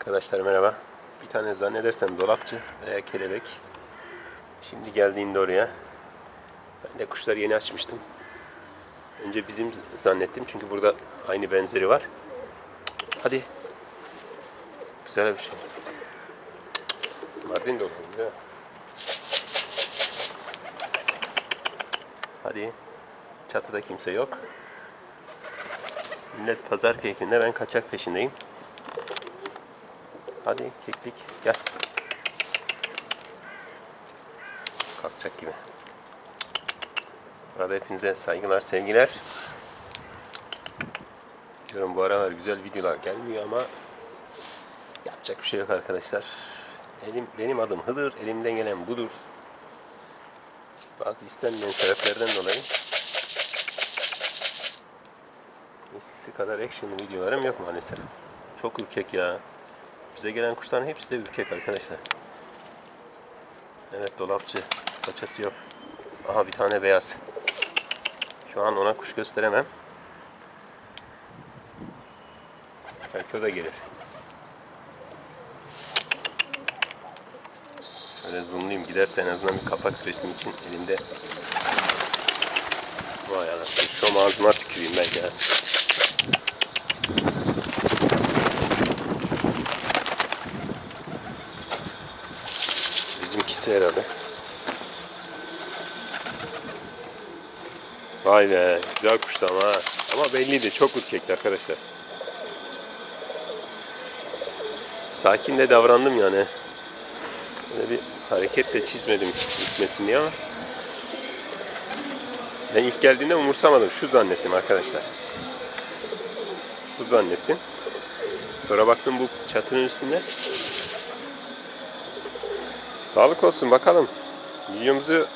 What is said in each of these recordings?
Arkadaşlar merhaba. Bir tane zannedersem dolapçı veya kelebek. Şimdi geldiğinde oraya. Ben de kuşları yeni açmıştım. Önce bizim zannettim çünkü burada aynı benzeri var. Hadi. Güzel bir şey. Mardin de mi? Hadi. Çatıda kimse yok. Millet pazar keyfinde ben kaçak peşindeyim. Hadi keklik gel. Kalkacak gibi. Burada hepinize saygılar, sevgiler. Diyorum bu aralar güzel videolar gelmiyor ama yapacak bir şey yok arkadaşlar. Elim, benim adım Hıdır, elimden gelen budur. Bazı istenmeyen sebeplerden dolayı eskisi kadar action videolarım yok maalesef. Çok ürkek ya. Bize gelen kuşların hepsi de ürkek arkadaşlar. Evet dolapçı. Paçası yok. Aha bir tane beyaz. Şu an ona kuş gösteremem. Belki o da gelir. Şöyle zoomlayayım. Giderse en azından bir kapak resmi için elimde. Vay anasını. Şu ağzıma tüküreyim ben. Bizimkisi herhalde. Vay be, güzel kuştu ama. Ama belliydi, çok ürkekti arkadaşlar. Sakin de davrandım yani. Böyle bir hareket de çizmedim gitmesin diye ama. Ben ilk geldiğinde umursamadım. Şu zannettim arkadaşlar. Bu zannettim. Sonra baktım bu çatının üstünde. Sağlık olsun bakalım. Videomuzu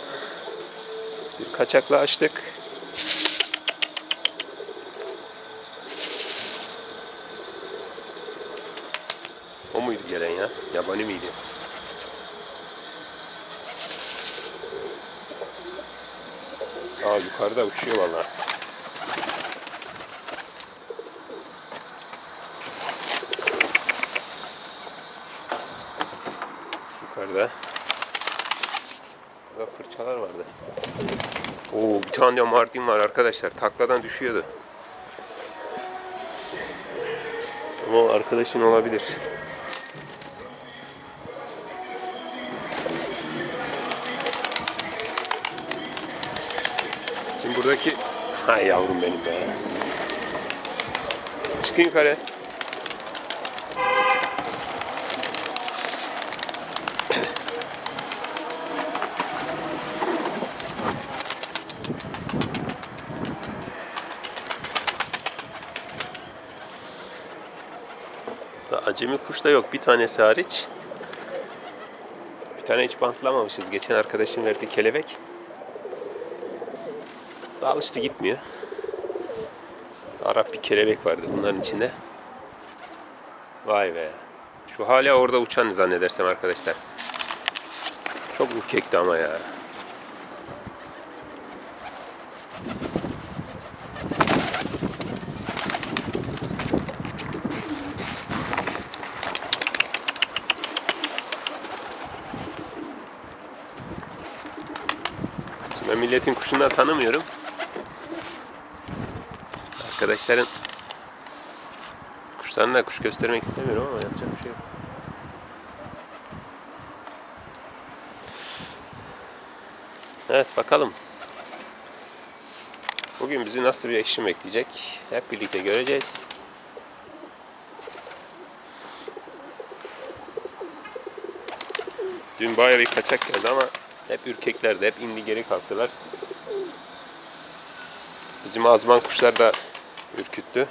bir kaçakla açtık. O muydu gelen ya? Yabani miydi? Aa yukarıda uçuyor vallahi. Yukarıda. Burada fırçalar vardı. Oo bir tane de Mardin var arkadaşlar. Takladan düşüyordu. Ama arkadaşın olabilir. Buradaki... Hay yavrum benim be. Çıkın yukarı. Acemi kuş da yok. Bir tanesi hariç. Bir tane hiç bantlamamışız. Geçen arkadaşım verdiği kelebek. Alıştı gitmiyor. Arap bir kelebek vardı bunların içinde. Vay be. Şu hala orada uçan zannedersem arkadaşlar. Çok ürkekti ama ya. Ben milletin kuşundan tanımıyorum. Arkadaşların kuşlarına kuş göstermek istemiyorum ama yapacak bir şey yok. Evet bakalım. Bugün bizi nasıl bir action bekleyecek? Hep birlikte göreceğiz. Dün bayağı bir kaçak geldi ama hep ürkeklerdi. Hep indi geri kalktılar. Bizim azman kuşlar da ürküttü.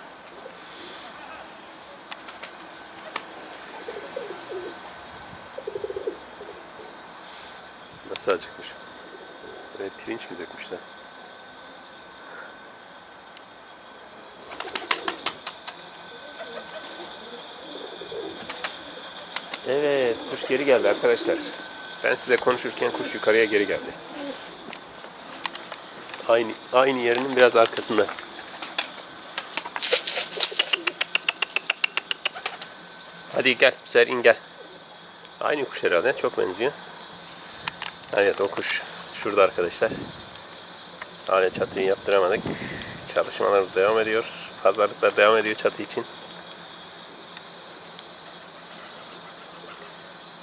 Nasıl acıkmış? Buraya pirinç mi dökmüşler? Evet, kuş geri geldi arkadaşlar. Ben size konuşurken kuş yukarıya geri geldi. Aynı aynı yerinin biraz arkasında. Hadi gel bu sefer in gel. Aynı kuş herhalde çok benziyor. Evet o kuş şurada arkadaşlar. Hala çatıyı yaptıramadık. Çalışmalarımız devam ediyor. Pazarlıklar devam ediyor çatı için.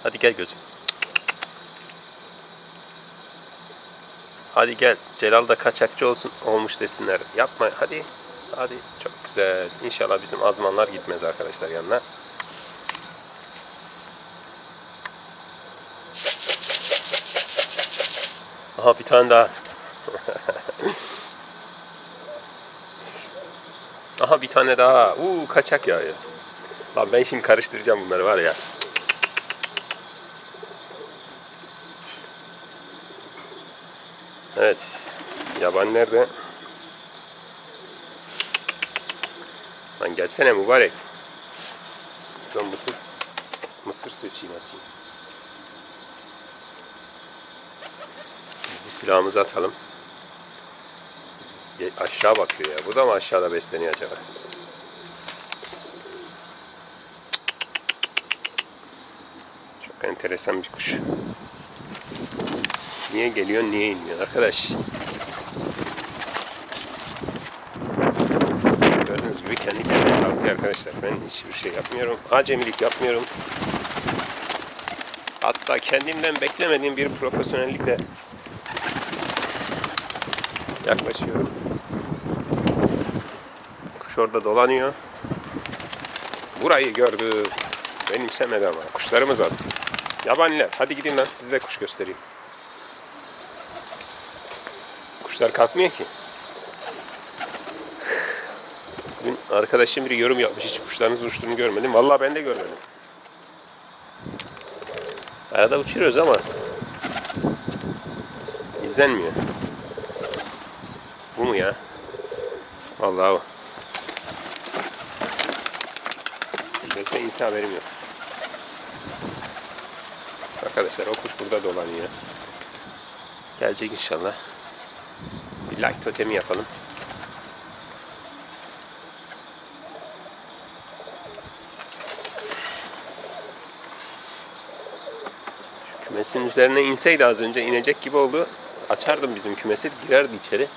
Hadi gel gözüm. Hadi gel. Celal da kaçakçı olsun olmuş desinler. Yapma hadi. Hadi çok güzel. İnşallah bizim azmanlar gitmez arkadaşlar yanına. Aha bir tane daha. Aha bir tane daha. Uuu kaçak yağıyor. Lan ben şimdi karıştıracağım bunları var ya. Evet. Yaban nerede? Lan gelsene mübarek. Şuradan mısır, mısır seçeyim atayım. Silahımızı atalım. Aşağı bakıyor ya. Bu da mı aşağıda besleniyor acaba? Çok enteresan bir kuş. Niye geliyor, niye inmiyor arkadaş? Gördüğünüz gibi kendi kendine kalkıyor arkadaşlar. Ben hiçbir şey yapmıyorum. Acemilik yapmıyorum. Hatta kendimden beklemediğim bir profesyonellikle yaklaşıyorum. Kuş orada dolanıyor. Burayı gördü. Benimsemedi ama. Kuşlarımız az. Yabaniler. Hadi gidin lan size de kuş göstereyim. Kuşlar kalkmıyor ki. Bugün arkadaşım biri yorum yapmış. Hiç kuşlarınızın uçtuğunu görmedim. Vallahi ben de görmedim. Arada uçuyoruz ama izlenmiyor. Mu ya? Vallahi o. Dese insan haberim yok. Arkadaşlar o kuş burada dolanıyor. Gelecek inşallah. Bir like totemi yapalım. Kümesin üzerine inseydi az önce inecek gibi oldu. Açardım bizim kümesi girerdi içeri.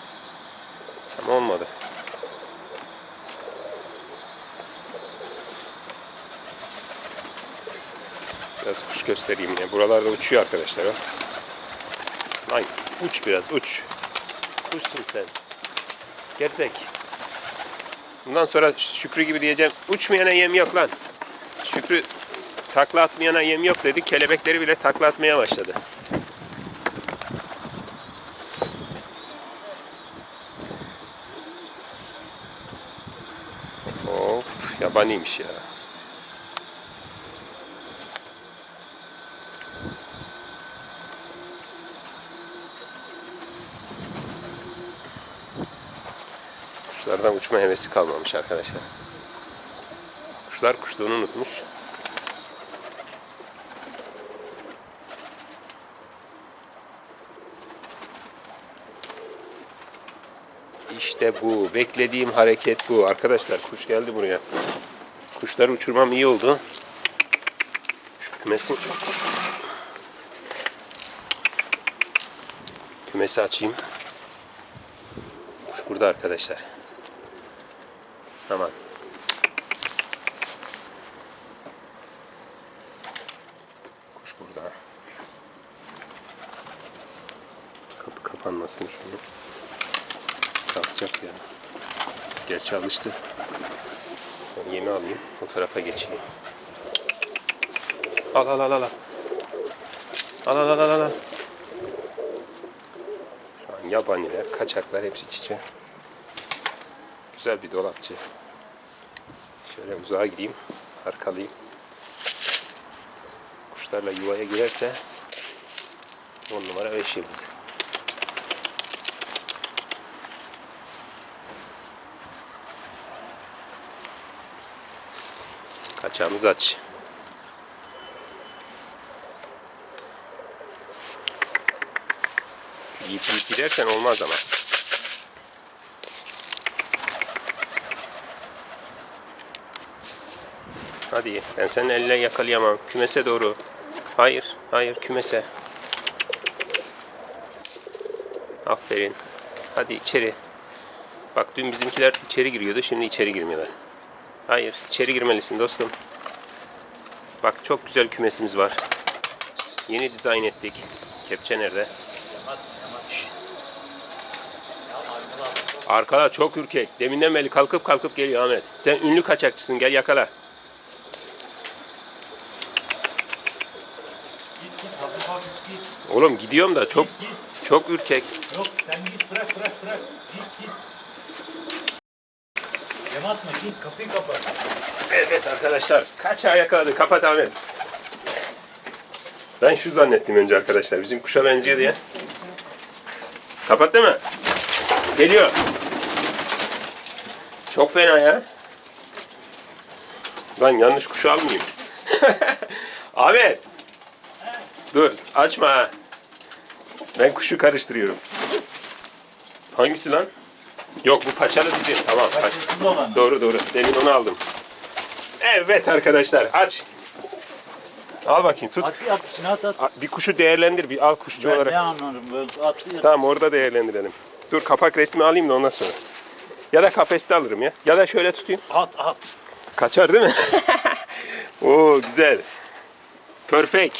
Olmadı. Biraz kuş göstereyim yine. Buralarda uçuyor arkadaşlar. Lan uç biraz uç. Kuşsun sen. Gerzek. Bundan sonra Şükrü gibi diyeceğim. Uçmayana yem yok lan. Şükrü takla atmayana yem yok dedi. Kelebekleri bile takla atmaya başladı. Of yabaniymiş ya. Kuşlardan uçma hevesi kalmamış arkadaşlar. Kuşlar kuşluğunu unutmuş. İşte bu. Beklediğim hareket bu. Arkadaşlar kuş geldi buraya. Kuşları uçurmam iyi oldu. Şu kümesin kümesi açayım. Kuş burada arkadaşlar. Tamam. Kuş burada. Kapı kapanmasın şunu. Kalkacak ya. Gerçi alıştı. Ben yemi alayım. O tarafa geçeyim. Al al al al. al. Al al al al. Şu an yabaniler, kaçaklar hepsi iç içe. Güzel bir dolapçı. Şöyle uzağa gideyim. Arkalayayım. Kuşlarla yuvaya girerse on numara beş yıldız. Kaçağımız aç. Yiyip yiyip gidersen olmaz ama. Hadi ben senin elle yakalayamam. Kümese doğru. Hayır, hayır kümese. Aferin. Hadi içeri. Bak dün bizimkiler içeri giriyordu, şimdi içeri girmiyorlar. Hayır, içeri girmelisin dostum. Bak çok güzel kümesimiz var. Yeni dizayn ettik. Kepçe nerede? Arkada çok ürkek. Deminden beri kalkıp kalkıp geliyor Ahmet. Sen ünlü kaçakçısın gel yakala. Oğlum gidiyorum da çok çok ürkek. Yok sen git bırak bırak bırak. Git git. Yem git kapıyı kapat. Evet arkadaşlar. Kaçağı yakaladı. Kapat Ahmet. Ben şu zannettim önce arkadaşlar. Bizim kuşa benziyor diye. Kapat değil mi? Geliyor. Çok fena ya. Lan yanlış kuşu almayayım. Ahmet. Dur açma ha. Ben kuşu karıştırıyorum. Hangisi lan? Yok bu paçalı bizim. Tamam. paç-. Doğru doğru. Demin onu aldım. Evet arkadaşlar aç. Al bakayım tut. At at içine at at. Bir kuşu değerlendir bir al kuşçu Ben olarak. ne anlarım böyle at at. Tamam orada değerlendirelim. Dur kapak resmi alayım da ondan sonra. Ya da kafeste alırım ya. Ya da şöyle tutayım. At at. Kaçar değil mi? Oo güzel. Perfect.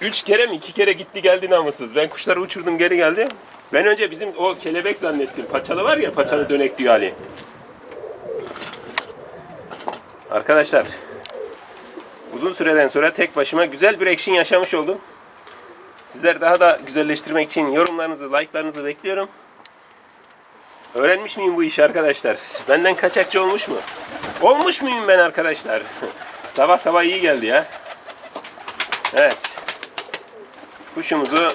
Üç kere mi iki kere gitti geldi namussuz. Ben kuşları uçurdum geri geldi. Ben önce bizim o kelebek zannettim. Paçalı var ya paçalı dönek diyor Ali. Arkadaşlar uzun süreden sonra tek başıma güzel bir action yaşamış oldum. Sizler daha da güzelleştirmek için yorumlarınızı, like'larınızı bekliyorum. Öğrenmiş miyim bu işi arkadaşlar? Benden kaçakçı olmuş mu? Olmuş muyum ben arkadaşlar? sabah sabah iyi geldi ya. Evet. Kuşumuzu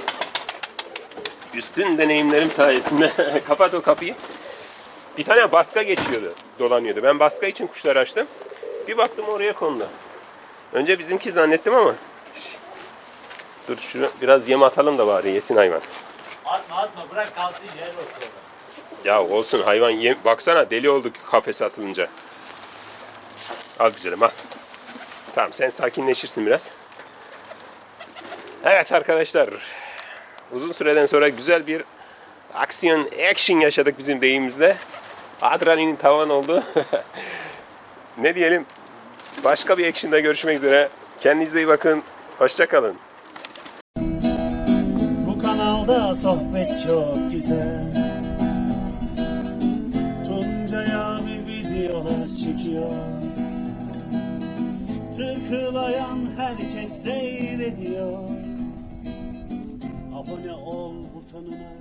üstün deneyimlerim sayesinde kapat o kapıyı. Bir tane baska geçiyordu, dolanıyordu. Ben baska için kuşları açtım. Bir baktım oraya kondu. Önce bizimki zannettim ama. Şş. Dur şunu biraz yem atalım da bari yesin hayvan. Atma atma bırak kalsın yer otur. Ya olsun hayvan yem... Baksana deli olduk kafese atılınca. Al güzelim al. Tamam sen sakinleşirsin biraz. Evet arkadaşlar. Uzun süreden sonra güzel bir aksiyon, action yaşadık bizim deyimizle. Adrenalin tavan oldu. ne diyelim? Başka bir action'da görüşmek üzere. Kendinize iyi bakın. Hoşçakalın. Bu kanalda sohbet çok güzel Tuncay abi videolar çekiyor Tıklayan herkes seyrediyor Abone ol butonuna